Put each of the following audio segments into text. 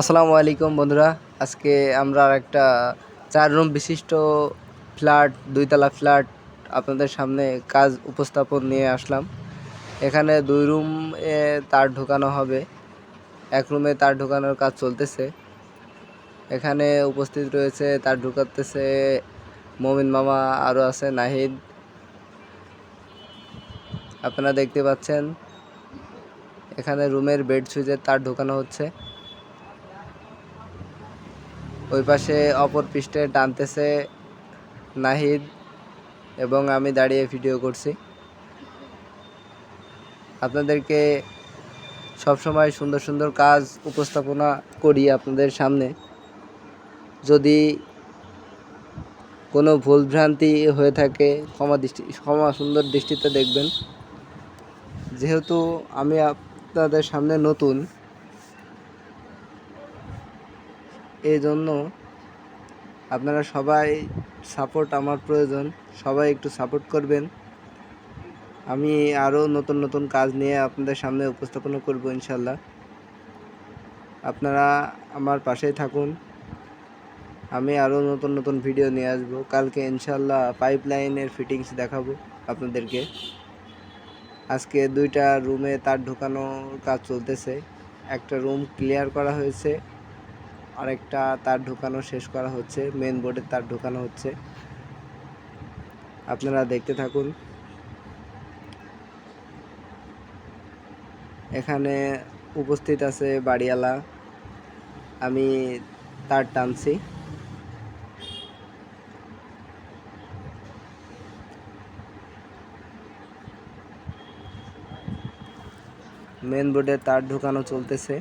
আসসালামু আলাইকুম বন্ধুরা। আজকে আমরা একটা চার রুম বিশিষ্ট ফ্ল্যাট, দুইতলা ফ্ল্যাট আপনাদের সামনে কাজ উপস্থাপন নিয়ে আসলাম। এখানে দুই রুম তার ঢোকানো হবে। এক রুমে তার ঢোকানোর কাজ চলতেছে। এখানে উপস্থিত রয়েছে, তার ঢোকাতেছে মমিন মামা, আরও আছে নাহিদ। আপনারা দেখতে পাচ্ছেন, এখানে রুমের বেড সুইচের তার ঢোকানো হচ্ছে। ওই পাশে অপর পৃষ্ঠে টানতেছে নাহিদ এবং আমি দাঁড়িয়ে ভিডিও করছি। আপনাদেরকে সবসময় সুন্দর সুন্দর কাজ উপস্থাপনা করি আপনাদের সামনে। যদি কোনো ভুলভ্রান্তি হয়ে থাকে, ক্ষমা দৃষ্টি, ক্ষমা সুন্দর দৃষ্টিতে দেখবেন। যেহেতু আমি আপনাদের সামনে নতুন এই জন্য আপনারা সবাই সাপোর্ট আমার প্রয়োজন। সবাই একটু সাপোর্ট করবেন। আমি আরও নতুন নতুন কাজ নিয়ে আপনাদের সামনে উপস্থাপনা করব ইনশাল্লাহ। আপনারা আমার পাশেই থাকুন। আমি আরও নতুন নতুন ভিডিও নিয়ে আসব। কালকে ইনশাল্লাহ পাইপ লাইনের ফিটিংস দেখাবো আপনাদেরকে। আজকে দুইটা রুমে তার ঢোকানোর কাজ চলতেছে। একটা রুম ক্লিয়ার করা হয়েছে। আরেকটা তার ঢোকানো শেষ করা হচ্ছে মেন বোর্ডের তার ঢোকানো হচ্ছে। আপনারা দেখতে থাকুন। এখানে উপস্থিত আছে বাড়িওয়ালা। আমি তার টানছি। মেন বোর্ডে তার ঢোকানো চলতেছে।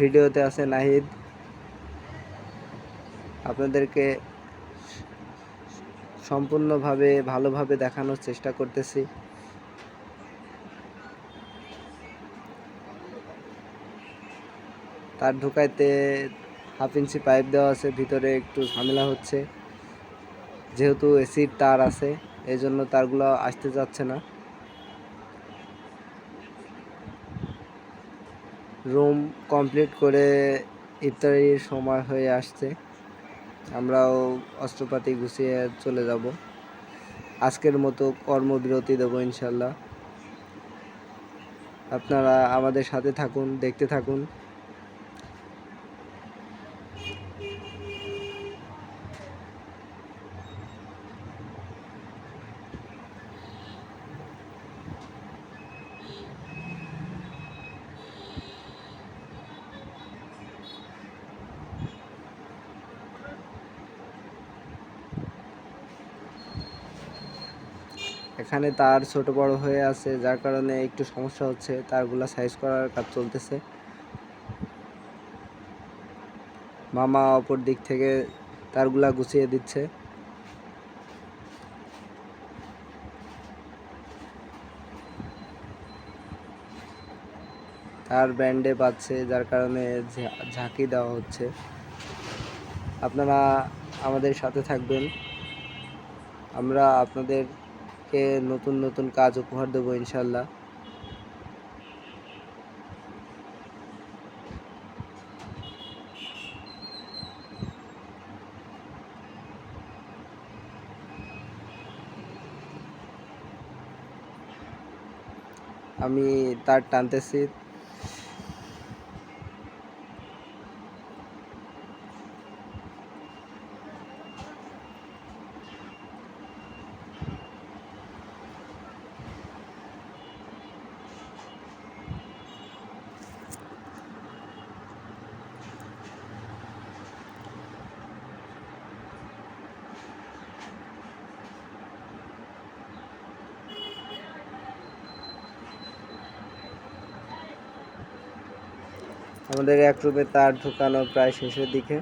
ভিডিওতে আছে নাহিদ। আপনাদেরকে সম্পূর্ণভাবে, ভালোভাবে দেখানোর চেষ্টা করতেছি। তার ঢুকাইতে হাফ ইঞ্চি পাইপ দেওয়া আছে, ভিতরে একটু ঝামেলা হচ্ছে। যেহেতু এসির তার আছে এই জন্য তারগুলো আসতে যাচ্ছে না। রুম কমপ্লিট করে ইফতারির সময় হয়ে আসছে। আমরাও অস্ত্রপাতি গুছিয়ে চলে যাব। আজকের মতো কর্মবিরতি দেবো ইনশাল্লাহ। আপনারা আমাদের সাথে থাকুন, দেখতে থাকুন। এখানে তার ছোট বড় হয়ে আছে, যার কারণে একটু সমস্যা হচ্ছে, তারগুলা সাইজ করার কাজ চলতেছে। মামা অপর দিক থেকে তারগুলা গুছিয়ে দিচ্ছে। তার ব্যান্ডে পাচ্ছে যার কারণে ঝাঁকি দেওয়া হচ্ছে। আপনারা আমাদের সাথে থাকবেন। আমরা আপনাদেরকে নতুন নতুন কাজ উপহার দেবো ইনশাল্লাহ। আমি তার টানতেছি। আমাদের এক রুমে তার ঢুকানো প্রায় শেষের দিকে।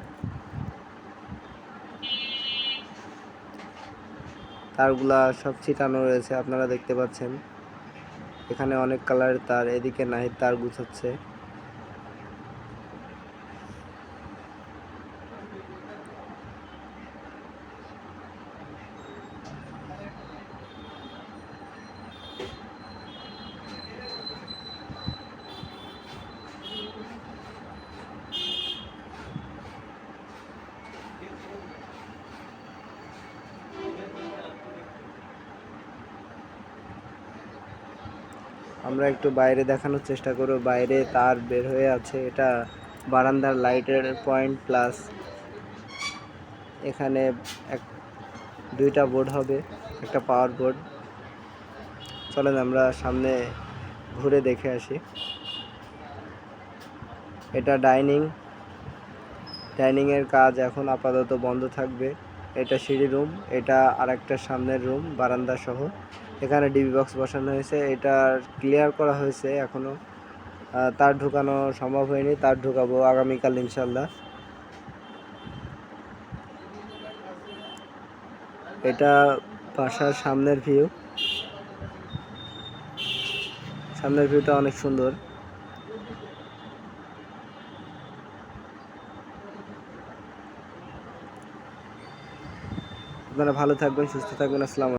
তারগুলা সব ছিটানো রয়েছে, আপনারা দেখতে পাচ্ছেন। এখানে অনেক কালারের তার, এদিকে নাহিদ তার গুছাচ্ছে। আমরা একটু বাইরে দেখানোর চেষ্টা করব। বাইরে তার বের হয়ে আছে। এটা বারান্দার লাইটের পয়েন্ট প্লাস এখানে এক, দুইটা বোর্ড হবে, একটা পাওয়ার বোর্ড। চলেন আমরা সামনে ঘুরে দেখে আসি। এটা ডাইনিং। ডাইনিংয়ের কাজ এখন আপাতত বন্ধ থাকবে। এটা সিঁড়ি রুম, এটা আরেকটা সামনের রুম, বারান্দা সহ। এখানে ডিবি বক্স বসানো হয়েছে। এটা ক্লিয়ার করা হয়েছে এখনও। আহ, তার ঢুকানো সম্ভব হয়নি। তার ঢুকাবো আগামীকাল ইনশাল্লাহ এটা বাসার সামনের ভিউ সামনের ভিউটা অনেক সুন্দর। আপনারা ভালো থাকবেন সুস্থ থাকবেন। আসসালাম